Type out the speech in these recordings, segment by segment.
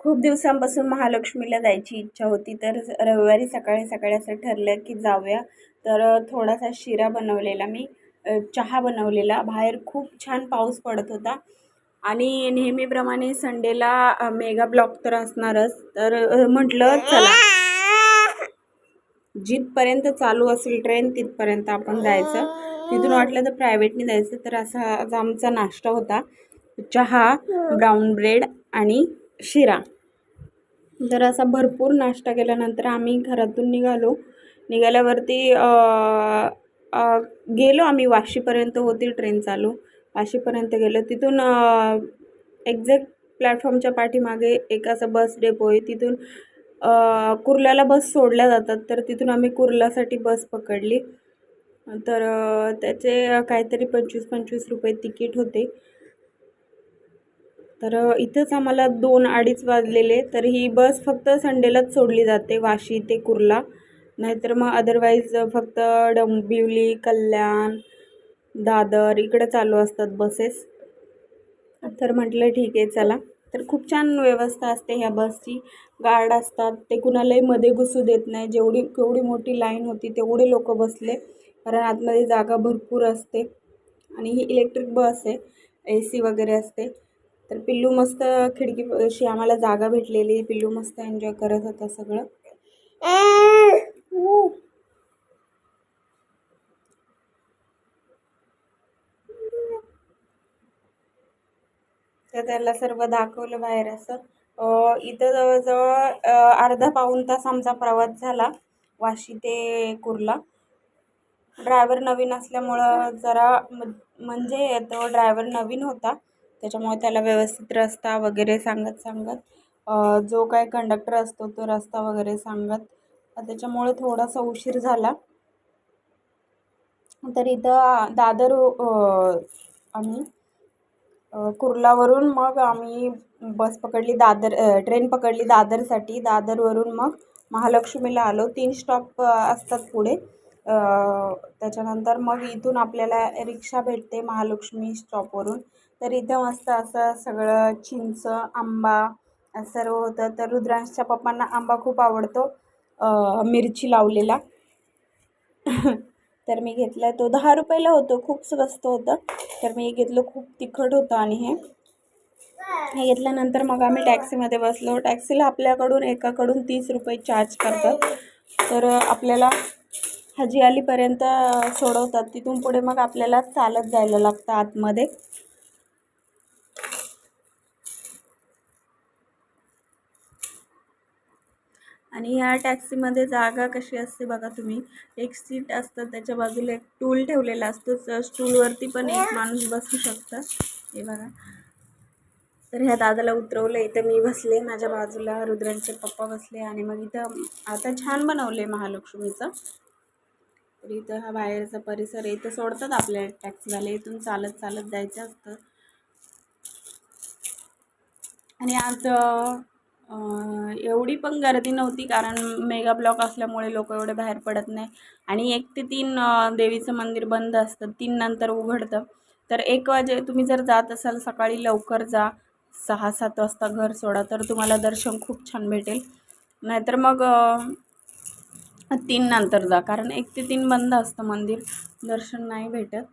खूप दिवसांपासून महालक्ष्मीला जायची इच्छा होती तर रविवारी सकाळी सकाळी असं ठरलं की जाऊया. तर थोडासा शिरा बनवलेला मी चहा बनवलेला. बाहेर खूप छान पाऊस पडत होता. आणि नेहमीप्रमाणे संडेला मेगा ब्लॉक तर असणारच. तर म्हटलं चला. जिथपर्यंत चालू असेल ट्रेन तिथपर्यंत आपण जायचं. तिथून वाटलं तर प्रायव्हेटने जायचं तर असा आमचा नाश्ता होता. चहा ब्राऊन ब्रेड आणि शिरा. तर असा भरपूर नाश्ता केल्यानंतर आम्ही घरातून निघालो. निघाल्यावरती गेलो आम्ही वाशीपर्यंत होती ट्रेन चालू. वाशीपर्यंत गेलो. तिथून एक्झॅक्ट प्लॅटफॉर्मच्या पाठीमागे एक असं बस डेपो आहे. तिथून कुर्ल्याला बस सोडल्या जातात. तर तिथून आम्ही कुर्ल्यासाठी बस पकडली. तर त्याचे काहीतरी पंचवीस पंचवीस रुपये तिकीट होते. तर इथंच आम्हाला दोन अडीच वाजलेले तर ही बस फक्त संडेलाच सोडली जाते वाशी ते कुर्ला. नाहीतर मग अदरवाईज फक्त डोंबिवली कल्याण दादर इकडं चालू असतात बसेस तर म्हटलं ठीक आहे चला. तर खूप छान व्यवस्था असते ह्या बसची गार्ड असतात ते कुणालाही मध्ये घुसू देत नाही. जेवढी केवढी मोठी लाईन होती तेवढे लोक बसले. कारण आतमध्ये जागा भरपूर असते. आणि ही इलेक्ट्रिक बस आहे ए सी वगैरे असते. तर पिल्लू मस्त खिडकी अशी आम्हाला जागा भेटलेली. पिल्लू मस्त एन्जॉय करत होता सगळं. तर त्याला सर्व दाखवलं बाहेर असं. इथं जवळजवळ अर्धा पाऊण तास आमचा प्रवास झाला वाशी ते कुर्ला. ड्रायव्हर नवीन असल्यामुळं जरा म्हणजे तो ड्रायव्हर नवीन होता. त्याच्यामुळे त्याला व्यवस्थित रस्ता वगैरे सांगत सांगत जो काय कंडक्टर असतो तो रस्ता वगैरे सांगत. त्याच्यामुळे थोडासा उशीर झाला. तर इथं दादर आम्ही कुर्लावरून मग आम्ही बस पकडली दादर ट्रेन पकडली दादरसाठी. दादरवरून मग महालक्ष्मीला आलो. तीन स्टॉप असतात पुढे. त्याच्यानंतर मग इथून आपल्याला रिक्षा भेटते महालक्ष्मी स्टॉपवरून तर इथं मस्त असं सगळं चिंच आंबा सर्व होतं. तर रुद्रांशच्या पप्पांना आंबा खूप आवडतो मिरची लावलेला. तर मी घेतला. तो दहा रुपयाला होतो खूप स्वस्त होतं. तर मी घेतलं खूप तिखट होतं आणि हे. हे घेतल्यानंतर मग आम्ही टॅक्सीमध्ये बसलो. टॅक्सीला आपल्याकडून एकाकडून तीस रुपये चार्ज करतात. तर आपल्याला हजी अलीपर्यंत सोडवतात. तिथून पुढे मग आपल्याला चालत जायला लागतं आतमध्ये. आणि ह्या टॅक्सीमध्ये जागा कशी असते बघा तुम्ही. एक सीट असतं त्याच्या बाजूला एक टूल ठेवलेला असतो. स्टूलवरती पण एक माणूस बसू शकतं. हे बघा. तर ह्या दादाला उतरवलं इथं मी बसले माझ्या बाजूला रुद्रांचे पप्पा बसले आणि मग इथं आता छान बनवले महालक्ष्मीचं. तर इथं हा बाहेरचा परिसर आहे. इथं सोडतात आपल्या टॅक्सीवाले. इथून चालत चालत जायचं असतं. आणि आज एवढी पण गर्दी नव्हती कारण मेगा ब्लॉक असल्यामुळे लोक एवढे बाहेर पडत नाही. आणि एक ते तीन देवीचं मंदिर बंद असतं. तीन नंतर उघडतं. तर एक वाजे तुम्ही जर जात असाल सकाळी लवकर जा. सहा सात वाजता घर सोडा. तर तुम्हाला दर्शन खूप छान भेटेल. नाहीतर मग तीन नंतर जा कारण एक ते तीन बंद असतं मंदिर. दर्शन नाही भेटत.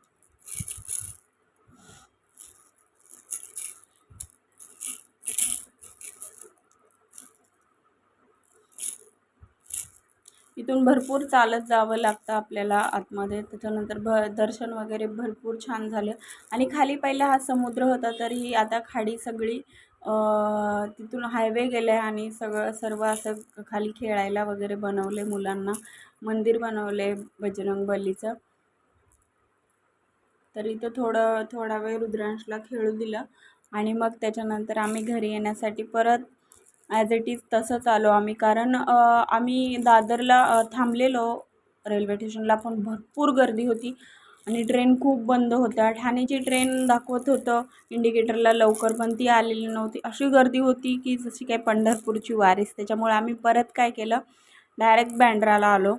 इथून भरपूर चालत जावं लागतं आपल्याला आतमध्ये. त्याच्यानंतर भ दर्शन वगैरे भरपूर छान झालं. आणि खाली पहिला हा समुद्र होता तरी आता खाडी सगळी तिथून हायवे गेलं आहे आणि सगळं सर्व असं खाली खेळायला वगैरे बनवले मुलांना. मंदिर बनवले बजरंगबलीचं तर इथं थोडं थोडा वेळ रुद्रांशला खेळू दिलं आणि मग त्याच्यानंतर आम्ही घरी येण्यासाठी परत ॲज इट इज तसंच आलो आम्ही. कारण आम्ही दादरला थांबलेलो. रेल्वे स्टेशनला पण भरपूर गर्दी होती. आणि ट्रेन खूप बंद होत्या. ठाण्याची ट्रेन दाखवत होतं. इंडिकेटरला लवकर पण ती आलेली नव्हती. अशी गर्दी होती की जशी काय पंढरपूरची वारीस. त्याच्यामुळे आम्ही परत काय केलं? डायरेक्ट बँड्राला आलो.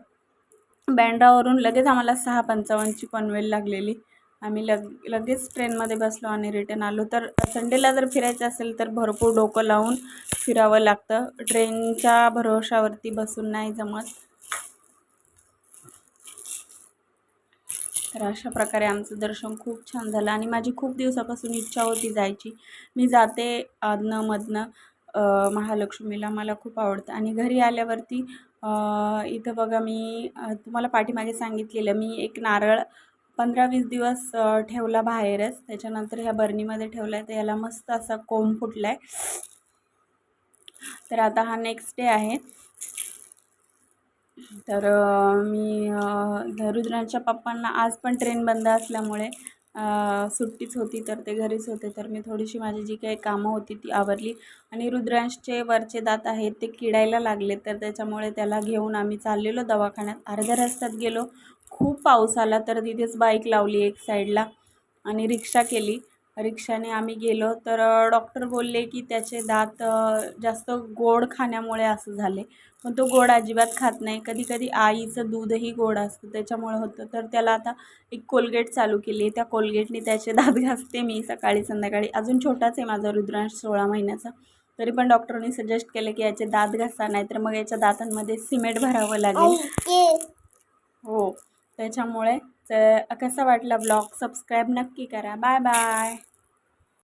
बँड्रावरून लगेच आम्हाला सहा पंचावन्नची पनवेल लागलेली. आम्ही लग लगेच ट्रेनमध्ये बसलो आणि रिटर्न आलो. तर संडेला जर फिरायचं असेल तर भरपूर डोकं लावून फिरावं लागतं. ट्रेनच्या भरोशावरती बसून नाही जमत. तर अशा प्रकारे आमचं दर्शन खूप छान झालं आणि माझी खूप दिवसापासून इच्छा होती जायची. मी जाते अधनं मधनं महालक्ष्मीला मला खूप आवडतं. आणि घरी आल्यावरती इथं बघा मी तुम्हाला पाठीमागे सांगितलेलं मी एक नारळ पंधरा वीस दिवस ठेवला बाहेरच. त्याच्यानंतर ह्या बरणीमध्ये ठेवला आहे तर याला मस्त असा कोंब फुटला आहे तर आता हा नेक्स्ट डे आहे. तर मी अ, रुद्रांच्या पप्पांना आज पण ट्रेन बंद असल्यामुळे सुट्टीच होती तर ते घरीच होते. तर मी थोडीशी माझी जी काही कामं होती ती आवरली आणि रुद्रांशचे वरचे दात आहेत ते किडायला लागले. तर त्याच्यामुळे त्याला घेऊन आम्ही चाललेलो दवाखान्यात. अर्ध्या रस्त्यात गेलो. खूप पाऊस आला तर तिथेच बाईक लावली एक साईडला आणि रिक्षा केली. रिक्षाने आम्ही गेलो तर डॉक्टर बोलले की त्याचे दात जास्त गोड खाण्यामुळे असं झाले. पण तो गोड अजिबात खात नाही. कधी कधी आईचं दूधही गोड असतं. त्याच्यामुळे होतं. तर त्याला आता एक कोलगेट चालू केली. आहे त्या कोलगेटने त्याचे दात घासते मी सकाळी संध्याकाळी. अजून छोटाच आहे माझा रुद्रांश सोळा महिन्याचा. तरी पण डॉक्टरनी सजेस्ट केलं की याचे दात घासा नाही तर मग याच्या दातांमध्ये सिमेंट भरावं लागेल. हो. त्याच्यामुळे तर कसा वाटला ब्लॉग? सबस्क्राईब नक्की करा. Bye bye